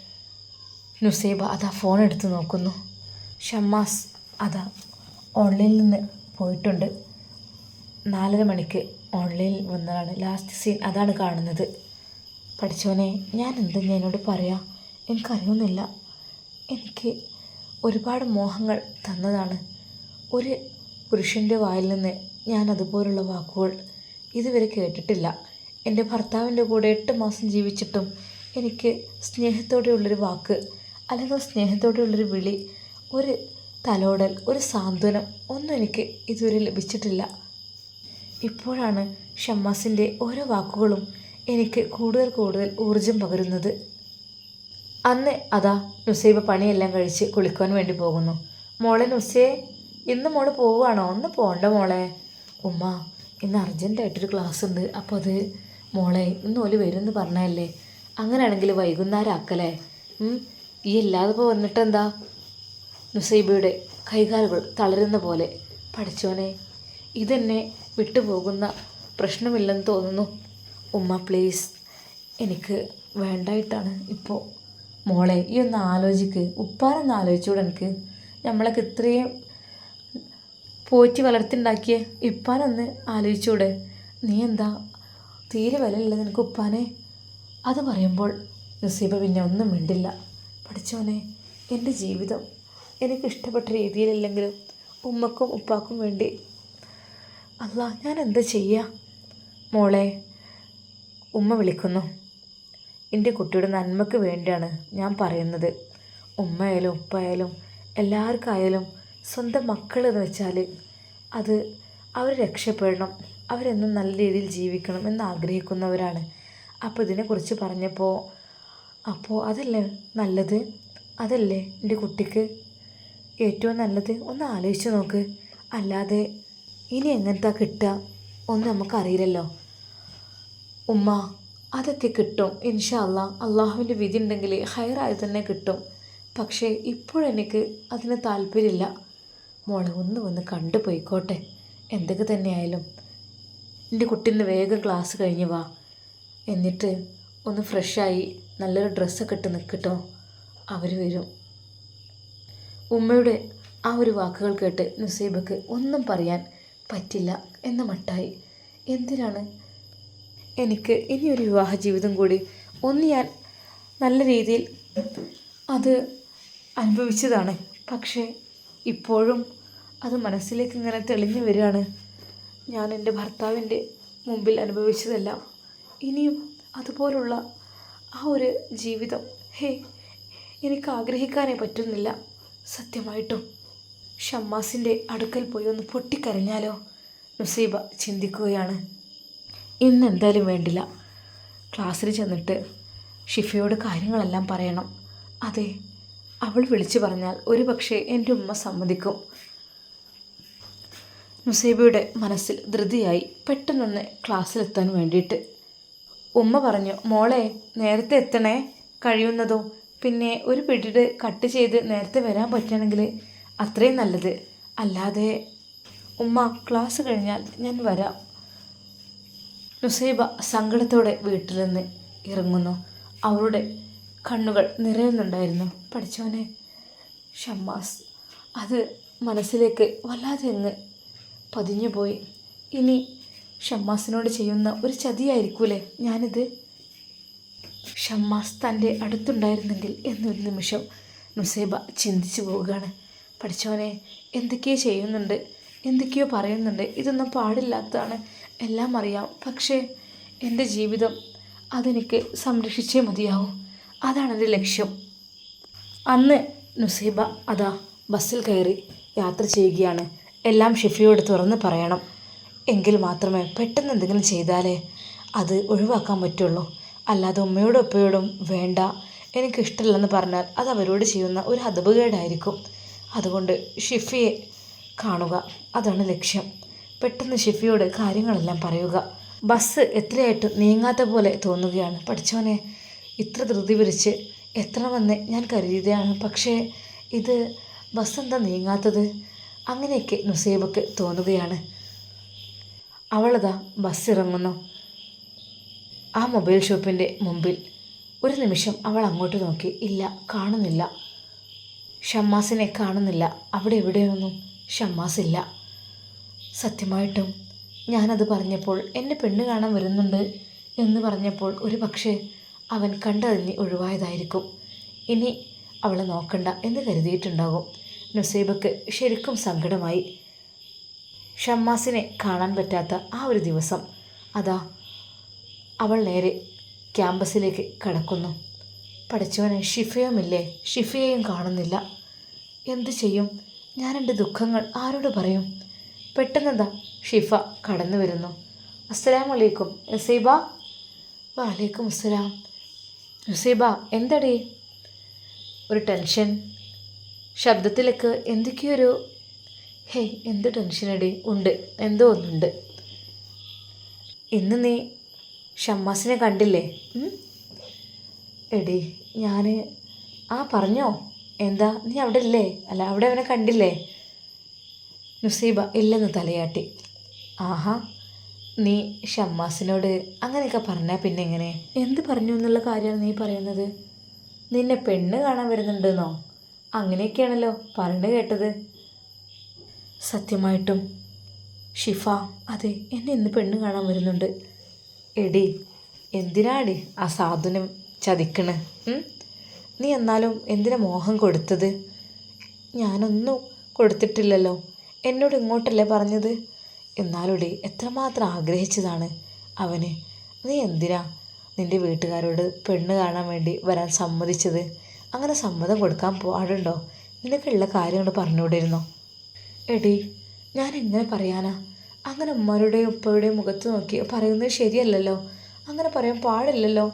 നുസൈബ അതാ ഫോൺ എടുത്ത് നോക്കുന്നു. ഷമ്മാസ് അതാ ഓൺലൈനിൽ നിന്ന് പോയിട്ടുണ്ട്. നാലര മണിക്ക് ഓൺലൈനിൽ വന്നതാണ്. ലാസ്റ്റ് സീൻ അതാണ് കാണുന്നത്. പഠിച്ചവനെ ഞാൻ എന്താ ഞാൻ എന്നോട് പറയാം? എനിക്കറിയുന്നില്ല. എനിക്ക് ഒരുപാട് മോഹങ്ങൾ തന്നതാണ്. ഒരു പുരുഷന്റെ വായിൽ നിന്ന് ഞാൻ അതുപോലുള്ള വാക്കുകൾ ഇതുവരെ കേട്ടിട്ടില്ല. എന്റെ ഭർത്താവിന്റെ കൂടെ എട്ട് മാസം ജീവിച്ചിട്ടും എനിക്ക് സ്നേഹത്തോടെയുള്ളൊരു വാക്ക് അല്ലെങ്കിൽ സ്നേഹത്തോടെയുള്ളൊരു വിളി ഒരു തലോടൽ ഒരു സാന്ത്വനം ഒന്നും എനിക്ക് ഇതുവരെ ലഭിച്ചിട്ടില്ല. ഇപ്പോഴാണ് ഷമ്മാസിന്റെ ഓരോ വാക്കുകളും എനിക്ക് കൂടുതൽ കൂടുതൽ ഊർജം പകരുന്നത്. അന്ന് അതാ നുസൈബ പണിയെല്ലാം കഴിച്ച് കുളിക്കാൻ വേണ്ടി പോകുന്നു. മോളെ നുസേ ഇന്ന് മോൾ പോവുകയാണോ ഒന്ന് പോണ്ട മോളെ. ഉമ്മ ഇന്ന് അർജന്റായിട്ടൊരു ക്ലാസ് ഉണ്ട് അപ്പോൾ അത് മോളെ ഇന്ന് ഓൽ വരുമെന്ന് പറഞ്ഞതല്ലേ? അങ്ങനെയാണെങ്കിൽ വൈകുന്നേരം ആക്കലേ ഈ ഇല്ലാതെ ഇപ്പോൾ വന്നിട്ട് എന്താ നുസൈബയുടെ കൈകാലുകൾ തളരുന്ന പോലെ. പഠിച്ചോനെ ഇതെന്നെ വിട്ടുപോകുന്ന പ്രശ്നമില്ലെന്ന് തോന്നുന്നു. ഉമ്മ പ്ലീസ്. എനിക്ക് വേണ്ടായിട്ടാണ് ഇപ്പോൾ മോളെ ഈ ഒന്ന് ആലോചിക്ക്. ഉപ്പാനൊന്ന് ആലോചിച്ചുകൂടെ എനിക്ക്. നമ്മളൊക്കെ ഇത്രയും പോറ്റി വളർത്തിണ്ടാക്കിയ ഇപ്പാനൊന്ന് ആലോചിച്ചൂടെ. നീ എന്താ തീരെ വിലയില്ല നിനക്ക് ഉപ്പാനെ? അത് പറയുമ്പോൾ നസീബ പിന്നെ ഒന്നും മിണ്ടില്ല. പഠിച്ചവനെ എന്റെ ജീവിതം എനിക്ക് ഇഷ്ടപ്പെട്ട രീതിയിലല്ലെങ്കിലും ഉമ്മക്കും ഉപ്പാക്കും വേണ്ടി. അല്ല ഞാൻ എന്താ ചെയ്യുക മോളെ ഉമ്മ വിളിക്കുന്നു. എന്റെ കുട്ടിയുടെ നന്മയ്ക്ക് വേണ്ടിയാണ് ഞാൻ പറയുന്നത്. ഉമ്മയായാലും ഉപ്പായാലും എല്ലാവർക്കായാലും സ്വന്തം മക്കൾ എന്ന് വെച്ചാൽ അത് അവർ രക്ഷപ്പെടണം. അവരെന്നും നല്ല രീതിയിൽ ജീവിക്കണം എന്ന് ആഗ്രഹിക്കുന്നവരാണ്. അപ്പോൾ ഇതിനെക്കുറിച്ച് പറഞ്ഞപ്പോൾ അപ്പോൾ അതല്ലേ നല്ലത്? അതല്ലേ എന്റെ കുട്ടിക്ക് ഏറ്റവും നല്ലത്? ഒന്ന് ആലോചിച്ച് നോക്ക്. അല്ലാതെ ഇനി എങ്ങനത്തെ കിട്ടുക? ഒന്നും നമുക്കറിയില്ലല്ലോ ഉമ്മ അതൊക്കെ കിട്ടും. ഇൻഷാ അല്ലാ അള്ളാഹുവിന്റെ വിധി ഉണ്ടെങ്കിൽ ഹയറായി തന്നെ കിട്ടും. പക്ഷേ ഇപ്പോഴെനിക്ക് അതിന് താല്പര്യമില്ല. മോളെ ഒന്ന് വന്ന് കണ്ടു പോയിക്കോട്ടെ. എന്തൊക്കെ തന്നെയായാലും. എന്റെ കുട്ടീന്റെ വേഗം ക്ലാസ് കഴിഞ്ഞ് വാ. എന്നിട്ട് ഒന്ന് ഫ്രഷായി നല്ലൊരു ഡ്രസ്സൊക്കെ ഇട്ട് നിൽക്കട്ടോ. അവർ വരും. ഉമ്മയുടെ ആ ഒരു വാക്കുകൾ കേട്ട് നുസൈബക്ക് ഒന്നും പറയാൻ പറ്റില്ല എന്ന മട്ടായി. എന്തിനാണ്? എനിക്ക് ഇനിയൊരു വിവാഹ ജീവിതം കൂടി ഒന്ന് ഞാൻ നല്ല രീതിയിൽ അത് അനുഭവിച്ചതാണ്. പക്ഷേ ഇപ്പോഴും അത് മനസ്സിലേക്ക് ഇങ്ങനെ തെളിഞ്ഞു വരികയാണ്. ഞാൻ എന്റെ ഭർത്താവിന്റെ മുമ്പിൽ അനുഭവിച്ചതെല്ലാം ഇനിയും അതുപോലുള്ള ആ ഒരു ജീവിതം ഹേ എനിക്ക് ആഗ്രഹിക്കാനേ പറ്റുന്നില്ല. സത്യമായിട്ടും ഷമ്മാസിന്റെ അടുക്കൽ പോയി ഒന്ന് പൊട്ടിക്കരഞ്ഞാലോ? നുസൈബ ചിന്തിക്കുകയാണ്. ഇന്ന് എന്തായാലും വേണ്ടില്ല. ക്ലാസ്സിൽ ചെന്നിട്ട് ഷിഫയോട് കാര്യങ്ങളെല്ലാം പറയണം. അതെ അവൾ വിളിച്ചു പറഞ്ഞാൽ ഒരു പക്ഷേ എന്റെ ഉമ്മ സമ്മതിക്കും. മുസൈബയുടെ മനസ്സിൽ ധൃതിയായി പെട്ടെന്നൊന്ന് ക്ലാസ്സിലെത്താൻ വേണ്ടിയിട്ട്. ഉമ്മ പറഞ്ഞു മോളെ നേരത്തെ എത്തണേ. കഴിയുന്നതോ? പിന്നെ ഒരു പിടിയുടെ കട്ട് ചെയ്ത് നേരത്തെ വരാൻ പറ്റുകയാണെങ്കിൽ അത്രയും നല്ലത്. അല്ലാതെ ഉമ്മ ക്ലാസ് കഴിഞ്ഞാൽ ഞാൻ വരാം. നുസൈബ സങ്കടത്തോടെ വീട്ടിൽ നിന്ന് ഇറങ്ങുന്നു. അവളുടെ കണ്ണുകൾ നിറയുന്നുണ്ടായിരുന്നു. പഠിച്ചവനെ ഷമ്മാസ്. അത് മനസ്സിലേക്ക് വല്ലാതെ അങ്ങ് പതിഞ്ഞുപോയി. ഇനി ഷമ്മാസിനോട് ചെയ്യുന്ന ഒരു ചതിയായിരിക്കൂലേ ഞാനിത്? ഷമ്മാസ് തന്റെ അടുത്തുണ്ടായിരുന്നെങ്കിൽ എന്നൊരു നിമിഷം നുസൈബ ചിന്തിച്ചു പോവുകയാണ്. പഠിച്ചവനെ എന്തൊക്കെയോ ചെയ്യുന്നുണ്ട് എന്തൊക്കെയോ പറയുന്നുണ്ട് ഇതൊന്നും പാടില്ലാത്തതാണ് എല്ലാം അറിയാം. പക്ഷേ എന്റെ ജീവിതം അതെനിക്ക് സംരക്ഷിച്ചേ മതിയാവും. അതാണ് എന്റെ ലക്ഷ്യം. അന്ന് നുസൈബ അതാ ബസ്സിൽ കയറി യാത്ര ചെയ്യുകയാണ്. എല്ലാം ഷെഫിയോട് തുറന്ന് പറയണം. എങ്കിൽ മാത്രമേ പെട്ടെന്ന് എന്തെങ്കിലും ചെയ്താലേ അത് ഒഴിവാക്കാൻ പറ്റുള്ളൂ. അല്ലാതെ ഉമ്മയോടും ഉപ്പയോടും വേണ്ട. എനിക്കിഷ്ടമില്ലെന്ന് പറഞ്ഞാൽ അത് അവരോട് ചെയ്യുന്ന ഒരു അതപകേടായിരിക്കും അതുകൊണ്ട് ഷിഫിയെ കാണുക. അതാണ് ലക്ഷ്യം. പെട്ടെന്ന് ഷിഫിയോട് കാര്യങ്ങളെല്ലാം പറയുക. ബസ് എത്രയായിട്ടും നീങ്ങാത്ത പോലെ തോന്നുകയാണ്. പഠിച്ചവനെ ഇത്ര ധൃതി പിടിച്ച് എത്തണമെന്ന് ഞാൻ കരുതിയതാണ്. പക്ഷേ ഇത് ബസ് നീങ്ങാത്തത് അങ്ങനെയൊക്കെ നുസൈബക്ക് തോന്നുകയാണ്. അവളതാ ബസ് ഇറങ്ങുന്നു ആ മൊബൈൽ ഷോപ്പിന്റെ മുമ്പിൽ ഒരു നിമിഷം അവൾ അങ്ങോട്ട് നോക്കി. ഇല്ല കാണുന്നില്ല. ഷമ്മാസിനെ കാണുന്നില്ല. അവിടെ എവിടെയൊന്നും ഷമ്മാസ് ഇല്ല. സത്യമായിട്ടും ഞാനത് പറഞ്ഞപ്പോൾ എന്റെ പെണ്ണ് കാണാൻ വരുന്നുണ്ട് എന്ന് പറഞ്ഞപ്പോൾ ഒരു പക്ഷേ അവൻ കണ്ടറിഞ്ഞ് ഒഴിവായതായിരിക്കും. ഇനി അവളെ നോക്കണ്ട എന്ന് കരുതിയിട്ടുണ്ടാകും. നുസൈബക്ക് ശരിക്കും സങ്കടമായി. ഷമ്മാസിനെ കാണാൻ പറ്റാത്ത ആ ഒരു ദിവസം. അതാ അവൾ നേരെ ക്യാമ്പസിലേക്ക് കടക്കുന്നു. പഠിച്ചവനെ ഷിഫയുമില്ലേ? ഷിഫയെയും കാണുന്നില്ല. എന്തു ചെയ്യും? ഞാൻ എന്റെ ദുഃഖങ്ങൾ ആരോട് പറയും? പെട്ടെന്നെന്താ? ഷിഫ കടന്നു വരുന്നു അസ്സലാമലൈക്കും നസീബ? വാലേക്കും അസ്സലാം. നസീബ എന്തടി? ഒരു ടെൻഷൻ. ശബ്ദത്തിലേക്ക് എന്തൊക്കെയൊരു ഹേയ് എന്ത് ടെൻഷനടി? ഉണ്ട് എന്തോ ഒന്നുണ്ട്. ഇന്ന് നീ ഷമ്മാസിനെ കണ്ടില്ലേ? എടി ഞാൻ ആ പറഞ്ഞോ? എന്താ നീ അവിടെ ഇല്ലേ അല്ല അവിടെ അവനെ കണ്ടില്ലേ? നുസീബ ഇല്ലെന്ന് തലയാട്ടി. ആഹാ നീ ഷമ്മാസിനോട് അങ്ങനെയൊക്കെ പറഞ്ഞാൽ പിന്നെ എങ്ങനെ? എന്ത് പറഞ്ഞു എന്നുള്ള കാര്യമാണ് നീ പറയുന്നത്? നിന്നെ പെണ്ണ് കാണാൻ വരുന്നുണ്ടെന്നോ? അങ്ങനെയൊക്കെയാണല്ലോ പറഞ്ഞു കേട്ടത്. സത്യമായിട്ടും ഷിഫ അതെ എന്നെ ഇന്ന് പെണ്ണ് കാണാൻ വരുന്നുണ്ട്. എടി എന്തിനാടി ആ സാധുനം ചതിക്കണ്? നീ എന്നാലും എന്തിനാ മോഹം കൊടുത്തത്? ഞാനൊന്നും കൊടുത്തിട്ടില്ലല്ലോ. എന്നോട് ഇങ്ങോട്ടല്ലേ പറഞ്ഞത്? എന്നാലുടി എത്രമാത്രം ആഗ്രഹിച്ചതാണ് അവന്. നീ എന്തിനാ നിന്റെ വീട്ടുകാരോട് പെണ്ണ് കാണാൻ വേണ്ടി വരാൻ സമ്മതിച്ചത്? അങ്ങനെ സമ്മതം കൊടുക്കാൻ പാടുണ്ടോ? നിനക്കുള്ള കാര്യങ്ങൾ പറഞ്ഞുകൂടിയിരുന്നോ? എടി ഞാൻ എങ്ങനെ പറയാനാ? അങ്ങനെ ഉമ്മരുടെയും ഉപ്പയുടെയും മുഖത്ത് നോക്കി പറയുന്നത് ശരിയല്ലല്ലോ. അങ്ങനെ പറയാൻ പാടില്ലല്ലോ.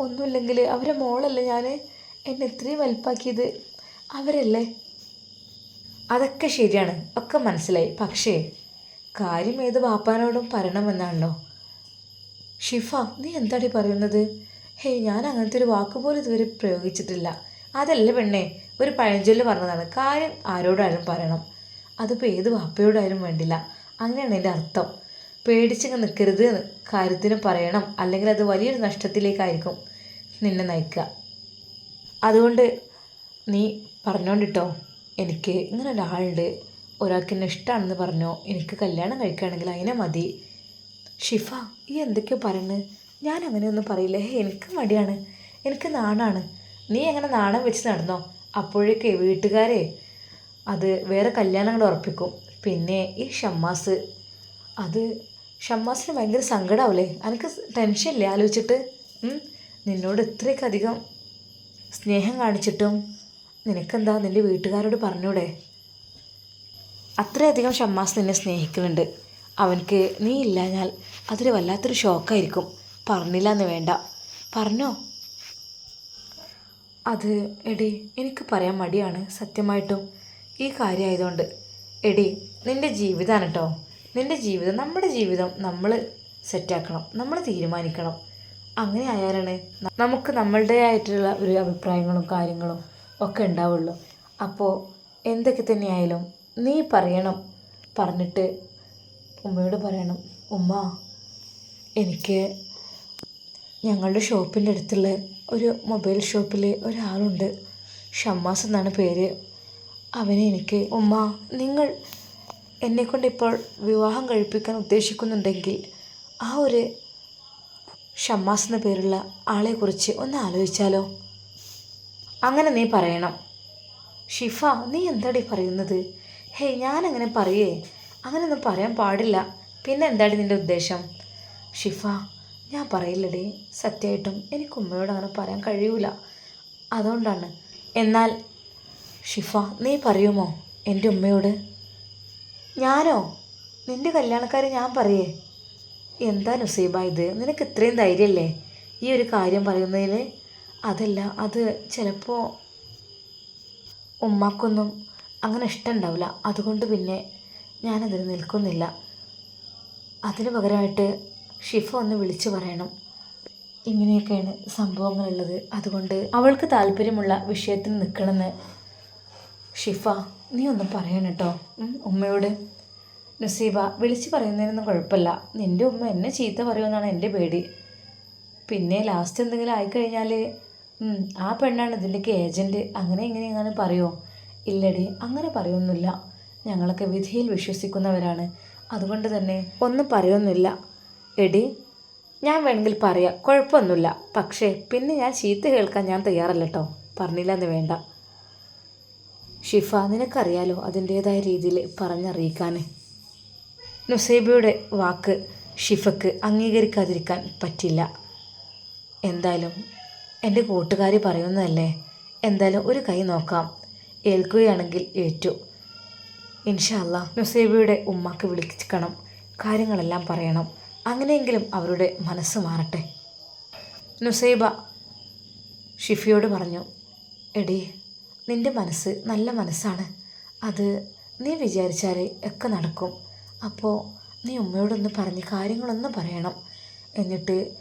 ഒന്നുമില്ലെങ്കിൽ അവരെ മോളല്ലേ ഞാൻ എന്നെ ഇത്രയും വലുപ്പാക്കിയത് അവരല്ലേ? അതൊക്കെ ശരിയാണ്. ഒക്കെ മനസ്സിലായി. പക്ഷേ കാര്യം ഏത് വാപ്പാനോടും പറയണമെന്നാണല്ലോ. ഷിഫ നീ എന്താടി പറയുന്നത്? ഹേയ് ഞാൻ അങ്ങനത്തെ ഒരു വാക്ക് പോലും ഇതുവരെ പ്രയോഗിച്ചിട്ടില്ല. അതല്ല പെണ്ണേ ഒരു പഴഞ്ചൊല്ല് പറഞ്ഞതാണ്. കാര്യം ആരോടായാലും പറയണം. അതിപ്പോൾ ഏത് വാപ്പയോടായാലും വേണ്ടില്ല. അങ്ങനെയാണ് എന്റെ അർത്ഥം. പേടിച്ചങ്ങ് നിൽക്കരുത് കാര്യത്തിന് പറയണം. അല്ലെങ്കിൽ അത് വലിയൊരു നഷ്ടത്തിലേക്കായിരിക്കും നിന്നെ നയിക്കുക. അതുകൊണ്ട് നീ പറഞ്ഞോണ്ടിട്ടോ. എനിക്ക് ഇങ്ങനെ ഒരാളുണ്ട്. ഒരാൾക്ക് എന്നെ ഇഷ്ടമാണെന്ന് പറഞ്ഞോ? എനിക്ക് കല്യാണം കഴിക്കുകയാണെങ്കിൽ അതിനെ മതി. ഷിഫ ഈ എന്തൊക്കെയോ പറയുന്നത് ഞാൻ അങ്ങനെയൊന്നും പറയില്ല. ഹേ എനിക്ക് മടിയാണ്. എനിക്ക് നാണാണ്. നീ എങ്ങനെ നാണം വെച്ച് നടന്നോ? അപ്പോഴേക്കേ വീട്ടുകാരെ അത് വേറെ കല്യാണങ്ങൾ ഉറപ്പിക്കും. പിന്നെ ഈ ഷമ്മാസ്. അത് ഷമ്മാസിന് ഭയങ്കര സങ്കടമാവില്ലേ എനിക്ക് ടെൻഷനില്ലേ ആലോചിച്ചിട്ട്? നിന്നോട് ഇത്രയൊക്കെ അധികം സ്നേഹം കാണിച്ചിട്ടും നിനക്കെന്താ നിന്റെ വീട്ടുകാരോട് പറഞ്ഞൂടെ? അത്രയധികം ഷമ്മാസ് നിന്നെ സ്നേഹിക്കുന്നുണ്ട്. അവനക്ക് നീ ഇല്ലാഞ്ഞാൽ അതൊരു വല്ലാത്തൊരു ഷോക്കായിരിക്കും. പറഞ്ഞില്ല എന്ന് വേണ്ട. പറഞ്ഞോ? അത് എടി എനിക്ക് പറയാൻ മടിയാണ് സത്യമായിട്ടും. ഈ കാര്യമായതുകൊണ്ട് എടി നിന്റെ ജീവിതമാണ് കേട്ടോ നിന്റെ ജീവിതം നമ്മുടെ ജീവിതം നമ്മൾ സെറ്റാക്കണം. നമ്മൾ തീരുമാനിക്കണം. അങ്ങനെ ആയാലാണ് നമുക്ക് നമ്മളുടേതായിട്ടുള്ള ഒരു അഭിപ്രായങ്ങളും കാര്യങ്ങളും ഒക്കെ ഉണ്ടാവുള്ളൂ. അപ്പോൾ എന്തൊക്കെ തന്നെയായാലും നീ പറയണം. പറഞ്ഞിട്ട് ഉമ്മയോട് പറയണം ഉമ്മ എനിക്ക് ഞങ്ങളുടെ ഷോപ്പിന്റെ അടുത്തുള്ള ഒരു മൊബൈൽ ഷോപ്പിൽ ഒരാളുണ്ട്. ഷമ്മാസ് എന്നാണ് പേര്. അവനെ എനിക്ക് ഉമ്മ നിങ്ങൾ എന്നെക്കൊണ്ട് ഇപ്പോൾ വിവാഹം കഴിപ്പിക്കാൻ ഉദ്ദേശിക്കുന്നുണ്ടെങ്കിൽ ആ ഒരു ഷമ്മാസ് എന്ന പേരുള്ള ആളെക്കുറിച്ച് ഒന്ന് ആലോചിച്ചാലോ? അങ്ങനെ നീ പറയണം. ഷിഫ നീ എന്താടി പറയുന്നത്? ഹേയ് ഞാനങ്ങനെ പറയേ. അങ്ങനെയൊന്നും പറയാൻ പാടില്ല. പിന്നെ എന്താണ് നിന്റെ ഉദ്ദേശം? ഷിഫ ഞാൻ പറയില്ലടി. സത്യമായിട്ടും എനിക്ക് ഉമ്മയോട് അങ്ങനെ പറയാൻ കഴിയൂല. അതുകൊണ്ടാണ്. എന്നാൽ ഷിഫ നീ പറയുമോ എന്റെ ഉമ്മയോട്? ഞാനോ? നിന്റെ കല്യാണക്കാരെ ഞാൻ പറയേ. എന്താ നുസൈബ ഇത്? നിനക്ക് ഇത്രയും ധൈര്യമല്ലേ ഈ ഒരു കാര്യം പറയുന്നതിൽ അതല്ല അത് ചിലപ്പോൾ ഉമ്മാക്കൊന്നും അങ്ങനെ ഇഷ്ടമുണ്ടാവില്ല. അതുകൊണ്ട് പിന്നെ ഞാനതിന് നിൽക്കുന്നില്ല. അതിന് പകരമായിട്ട് ഷിഫ ഒന്ന് വിളിച്ചു പറയണം. ഇങ്ങനെയൊക്കെയാണ് സംഭവങ്ങളുള്ളത്. അതുകൊണ്ട് അവൾക്ക് താല്പര്യമുള്ള വിഷയത്തിൽ നിൽക്കണമെന്ന് ഷിഫ നീ ഒന്ന് പറയണം കേട്ടോ. ഉമ്മയോട്. നസീബ വിളിച്ച് പറയുന്നതിനൊന്നും കുഴപ്പമില്ല. നിന്റെ ഉമ്മ എന്നെ ചീത്ത പറയുമെന്നാണ് എന്റെ പേടി. പിന്നെ ലാസ്റ്റ് എന്തെങ്കിലും ആയിക്കഴിഞ്ഞാൽ ആ പെണ്ണാണ് ഇതിന്റെയൊക്കെ ഏജന്റ് അങ്ങനെ ഇങ്ങനെ പറയുമോ ഇല്ലടി അങ്ങനെ പറയൊന്നുമില്ല. ഞങ്ങളൊക്കെ വിധിയിൽ വിശ്വസിക്കുന്നവരാണ്. അതുകൊണ്ട് തന്നെ ഒന്നും പറയൊന്നുമില്ല. എടി ഞാൻ വേണമെങ്കിൽ പറയാം കുഴപ്പമൊന്നുമില്ല. പക്ഷേ പിന്നെ ഞാൻ ചീത്ത കേൾക്കാൻ ഞാൻ തയ്യാറല്ല കേട്ടോ പറഞ്ഞില്ല എന്ന് വേണ്ട. ഷിഫ നിനക്കറിയാലോ അതിന്റേതായ രീതിയിൽ പറഞ്ഞറിയിക്കാൻ. നുസൈബയുടെ വാക്ക് ഷിഫക്ക് അംഗീകരിക്കാതിരിക്കാൻ പറ്റില്ല. എന്തായാലും എന്റെ കൂട്ടുകാർ പറയുന്നതല്ലേ? എന്തായാലും ഒരു കൈ നോക്കാം. ഏൽക്കുകയാണെങ്കിൽ ഏറ്റു. ഇൻഷല്ല നുസൈബയുടെ ഉമ്മാക്ക് വിളിക്കണം. കാര്യങ്ങളെല്ലാം പറയണം. അങ്ങനെയെങ്കിലും അവരുടെ മനസ്സ് മാറട്ടെ. നുസൈബ ഷിഫിയോട് പറഞ്ഞു എടി നിന്റെ മനസ്സ് നല്ല മനസ്സാണ്. അത് നീ വിചാരിച്ചാൽ ഒക്കെ നടക്കും. അപ്പോൾ നീ ഉമ്മയോടൊന്ന് പറഞ്ഞ് കാര്യങ്ങളൊന്ന് പറയണം. എന്നിട്ട്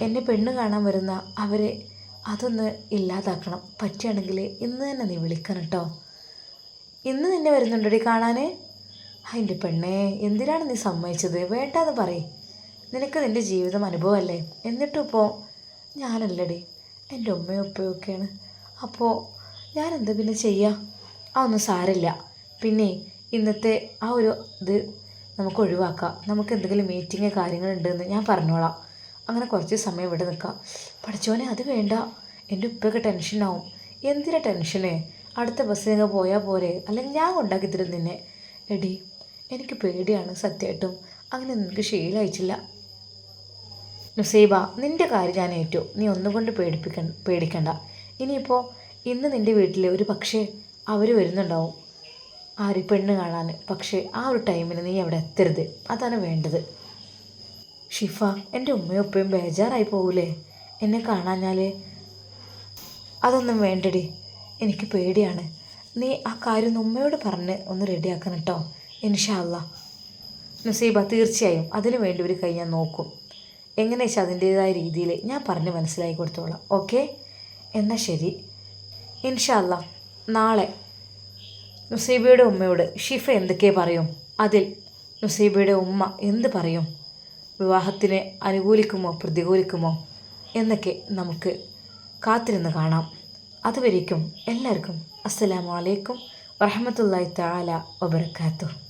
എന്നെ പെണ്ണ് കാണാൻ വരുന്ന അവരെ അതൊന്ന് ഇല്ലാതാക്കണം. പറ്റുകയാണെങ്കിൽ ഇന്ന് തന്നെ നീ വിളിക്കണം കേട്ടോ ഇന്ന് നിന്നെ വരുന്നുണ്ടടി കാണാൻ അതിന്റെ പെണ്ണേ എന്തിനാണ് നീ സമ്മതിച്ചത്? വേണ്ടാന്ന് പറയ്. നിനക്ക് നിന്റെ ജീവിതം അനുഭവമല്ലേ? എന്നിട്ടും ഇപ്പോൾ ഞാനല്ലടി എന്റെ ഉമ്മയും ഉപ്പയൊക്കെയാണ് അപ്പോൾ ഞാൻ എന്താ പിന്നെ ചെയ്യുക അതൊന്നും സാരില്ല പിന്നെ ഇന്നത്തെ ആ ഒരു ഇത് നമുക്ക് ഒഴിവാക്കാം. നമുക്ക് എന്തെങ്കിലും മീറ്റിംഗ് കാര്യങ്ങളുണ്ടെന്ന് ഞാൻ പറഞ്ഞോളാം. അങ്ങനെ കുറച്ച് സമയം ഇവിടെ നിൽക്കാം. പഠിച്ചോനെ അത് വേണ്ട. എന്റെ ഉപ്പയൊക്കെ ടെൻഷനാവും എന്തിനാ ടെൻഷനെ അടുത്ത ബസ്സിനൊക്കെ പോയാൽ പോരെ. അല്ലെങ്കിൽ ഞാൻ ഉണ്ടാക്കി തരും നിന്നെ. എടി എനിക്ക് പേടിയാണ് സത്യമായിട്ടും അങ്ങനെ നിനക്ക് ശീലയച്ചില്ല നുസൈബ നിന്റെ കാര്യം ഞാൻ ഏറ്റു. നീ ഒന്നുകൊണ്ട് പേടിപ്പിക്ക പേടിക്കണ്ട. ഇനിയിപ്പോൾ ഇന്ന് നിന്റെ വീട്ടിൽ ഒരു പക്ഷേ അവർ വരുന്നുണ്ടാവും. ആ ഒരു പെണ്ണ് കാണാൻ. പക്ഷേ ആ ഒരു ടൈമിന് നീ അവിടെ എത്തരുത്. അതാണ് വേണ്ടത്. ഷിഫ എന്റെ ഉമ്മയും ഉപ്പയും ബേജാറായി പോകൂലേ എന്നെ കാണാഞ്ഞാൽ അതൊന്നും വേണ്ടടി. എനിക്ക് പേടിയാണ്. നീ ആ കാര്യം ഉമ്മയോട് പറഞ്ഞ് ഒന്ന് റെഡിയാക്കണം കേട്ടോ ഇൻഷാല്ല നസീബ തീർച്ചയായും. അതിന് വേണ്ടി ഒരു കൈ ഞാൻ നോക്കും. എങ്ങനെ വെച്ചാൽ അതിന്റേതായ രീതിയിൽ ഞാൻ പറഞ്ഞ് മനസ്സിലാക്കി കൊടുത്തോളാം. ഓക്കെ? എന്നാൽ ശരി. ഇൻഷാല്ല നാളെ. നുസീബയുടെ ഉമ്മയോട് ഷിഫ എന്തൊക്കെ പറയും? അതിൽ നുസീബയുടെ ഉമ്മ എന്ത് പറയും? വിവാഹത്തിന് അനുകൂലിക്കുമോ? പ്രതികൂലിക്കുമോ? എന്നൊക്കെ നമുക്ക് കാത്തിരുന്ന് കാണാം. അതുവരേക്കും എല്ലാവർക്കും അസ്സലാമലൈക്കും അലൈക്കും താല വബറകാതുഹു.